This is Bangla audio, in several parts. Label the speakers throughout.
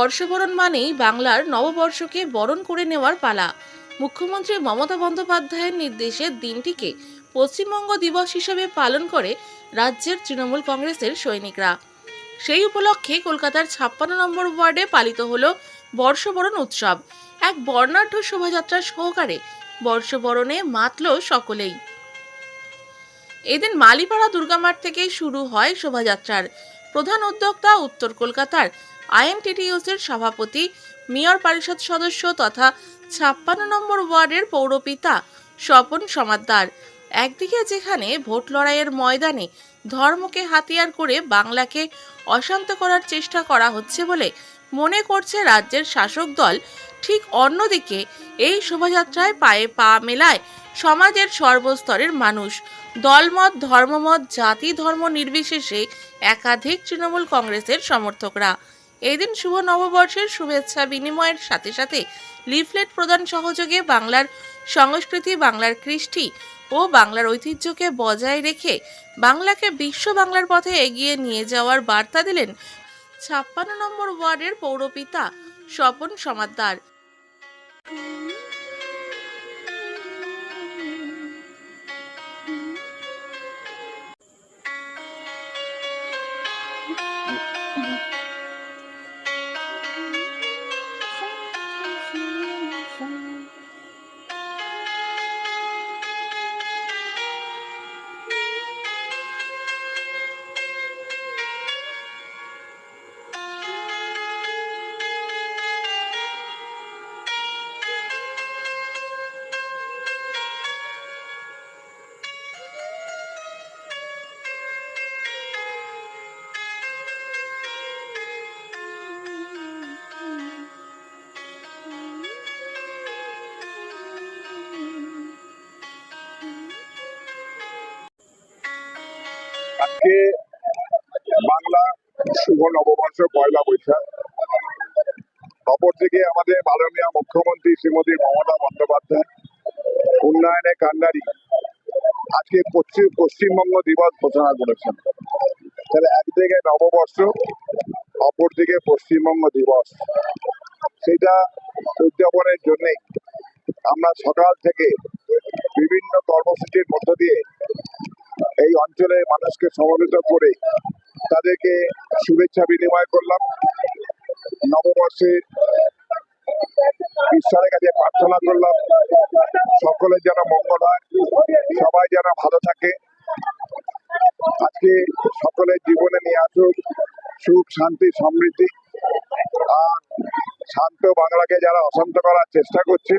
Speaker 1: বর্ষবরণ মানেই বাংলার নববর্ষকে বরণ করে নেওয়ার পালা। মুখ্যমন্ত্রী মমতা বন্দ্যোপাধ্যায়ের নির্দেশে দিনটিকে পশ্চিমবঙ্গ দিবস হিসেবে পালন করে রাজ্যের তৃণমূল কংগ্রেসের সৈনিকরা। সেই উপলক্ষে কলকাতার ছাপ্পান্ন নম্বর ওয়ার্ডে পালিত হলো বর্ষবরণ উৎসব। এক বর্ণাঢ্য শোভাযাত্রা সহকারে বর্ষবরণে মাতল সকলেই। এদিন মালিপাড়া দুর্গামাঠ থেকে শুরু হয় শোভাযাত্রার। প্রধান উদ্যোক্তা উত্তর কলকাতার আইএনটিটিউসির সভাপতি, মেয়র পরিষদ সদস্য তথা ছাপ্পান্ন নম্বর ওয়ার্ডের পৌরপিতা স্বপন সমাদ্দার। একদিকে যেখানে ভোট লড়াইয়ের ময়দানে ধর্মকে হাতিয়ার করে বাংলাকে অশান্ত করার চেষ্টা করা হচ্ছে বলে মনে করছে রাজ্যের শাসক দল, ঠিক অন্যদিকে এই শোভাযাত্রায় পায়ে পা মেলায় সমাজের সর্বস্তরের মানুষ। দলমত, ধর্মমত, জাতি ধর্ম নির্বিশেষে একাধিক তৃণমূল কংগ্রেসের সমর্থকরা। এই দিন শুভ নববর্ষের শুভেচ্ছা বিনিময়ের সাথে সাথে লিফলেট প্রদান সহযোগে বাংলার সংস্কৃতি, বাংলার কৃষ্টি ও বাংলার ঐতিহ্যকে বজায় রেখে বাংলাকে বিশ্ব বাংলার পথে এগিয়ে নিয়ে যাওয়ার বার্তা দিলেন ছাপ্পান্ন নম্বর ওয়ার্ডের পৌরপিতা স্বপন সমাদ্দার।
Speaker 2: আজকে বাংলা শুভ নববর্ষ পয়লা বৈশাখ। অপরদিকে আমাদের মাননীয় মুখ্যমন্ত্রী শ্রীমতী মমতা বন্দ্যোপাধ্যায়, উন্নয়নে কান্ডারি আজকে পশ্চিম পশ্চিমবঙ্গ দিবস ঘোষণা করেছেন। তাহলে একদিকে নববর্ষ, অপরদিকে পশ্চিমবঙ্গ দিবস। সেটা উদযাপনের জন্যে আমরা সকাল থেকে বিভিন্ন কর্মসূচির মধ্য দিয়ে এই অঞ্চলের মানুষকে সমবেত করে তাদেরকে শুভেচ্ছা বিনিময় করলাম। নববর্ষে ঈশ্বরের কাছে প্রার্থনা করলাম সকলের যেন মঙ্গল হয়, সবাই যেন ভালো থাকে। আজকে সকলের জীবনে নিয়ে আসুক সুখ, শান্তি, সমৃদ্ধি। আর শান্ত বাংলাকে যারা অশান্ত করার চেষ্টা করছে,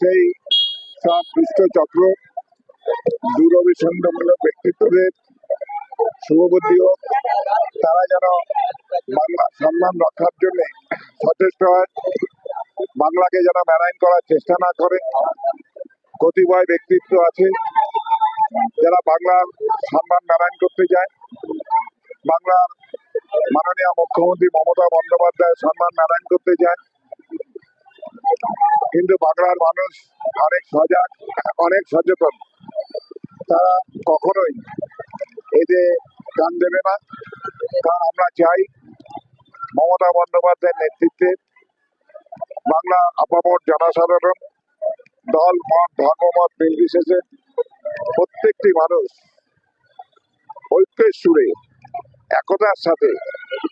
Speaker 2: সেই সব দুষ্ট চক্র দূরভিসন্ধমূলক ব্যক্তিত্বদের শুভবুদ্ধি হোক, তারা যেন বাংলা সম্মান রক্ষার জন্য সচেষ্ট হয়, বাংলাকে যেন মেরাইন করার চেষ্টা না করে। কতিপয় ব্যক্তিত্ব আছে যারা বাংলার সম্মান মেরাইন করতে যায় বাংলার মাননীয় মুখ্যমন্ত্রী মমতা বন্দ্যোপাধ্যায় সম্মান মেরাইন করতে যায় কিন্তু বাংলার মানুষ অনেক সজাগ, অনেক সচেতন। তারা কখনোই এতে কান দেবে না। কারণ আমরা চাই মমতা বন্দ্যোপাধ্যায়ের নেতৃত্বে বাংলা আপামর জনসাধারণ দল, মত, ধর্মমত নির্বিশেষে প্রত্যেকটি মানুষ ঐক্যের সুরে, একতার সাথে,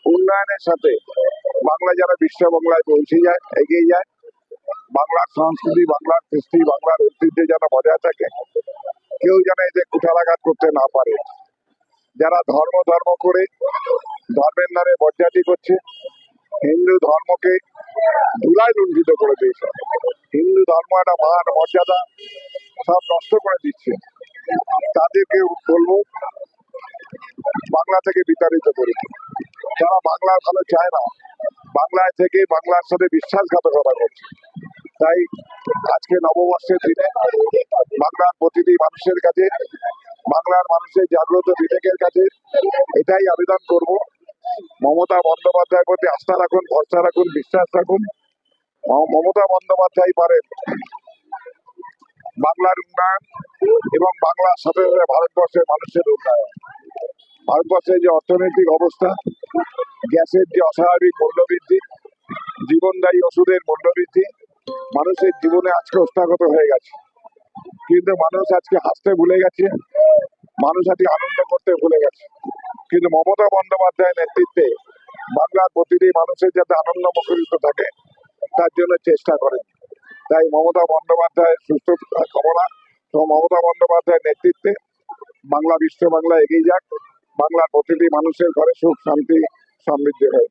Speaker 2: উন্নয়নের সাথে বাংলা যেন বিশ্ব বাংলায় পৌঁছে যায়, এগিয়ে যায়। বাংলার সংস্কৃতি, বাংলার কৃষ্টি, বাংলার ঐতিহ্য যেন বজায় থাকে। কেউ যেন যে কুঠারাঘাত করতে না পারে। যারা ধর্ম ধর্ম করে, ধর্মের নামে বজ্জাতি করছে, হিন্দু ধর্মকে ধুলায় লুণ্ঠিত করে দিয়েছে। হিন্দু ধর্ম একটা মান, মর্যাদা সব নষ্ট করে দিচ্ছে। তাদেরকে বলব, বাংলা থেকে বিতাড়িত করে। যারা বাংলার ভালো চায় না, বাংলায় থেকে বাংলার সাথে বিশ্বাসঘাতকতা করছে। তাই আজকে নববর্ষের দিনে বাংলার প্রতিটি মানুষের কাছে, বাংলার মানুষের জাগ্রত বিবেকের কাছে এটাই আবেদন করব। মমতা বন্দ্যোপাধ্যায়ের প্রতি আস্থা রাখুন, ভরসা রাখুন, বিশ্বাস রাখুন। মমতা বন্দ্যোপাধ্যায় পারেন বাংলার উন্নয়ন এবং বাংলার সাথে সাথে ভারতবর্ষের মানুষের উন্নয়ন। ভারতবর্ষের যে অর্থনৈতিক অবস্থা, গ্যাসের যে অস্বাভাবিক মূল্যবৃদ্ধি, জীবনদায়ী ওষুধের মূল্যবৃদ্ধি মানুষের জীবনে আজকে অস্তাগত হয়ে গেছে। কিন্তু মানুষ আজকে হাসতে ভুলে গেছে, মানুষ আজকে আনন্দ করতে ভুলে গেছে। কিন্তু মমতা বন্দ্যোপাধ্যায়ের নেতৃত্বে বাংলার প্রতিটি মানুষের যাতে আনন্দ মুখরিত থাকে, তার জন্য চেষ্টা করেন। তাই মমতা বন্দ্যোপাধ্যায়ের সুস্থ কামনা মমতা বন্দ্যোপাধ্যায়ের নেতৃত্বে বাংলা বিশ্ব বাংলা এগিয়ে যাক, বাংলার প্রতিটি মানুষের ঘরে সুখ, শান্তি, সমৃদ্ধি হয়ে।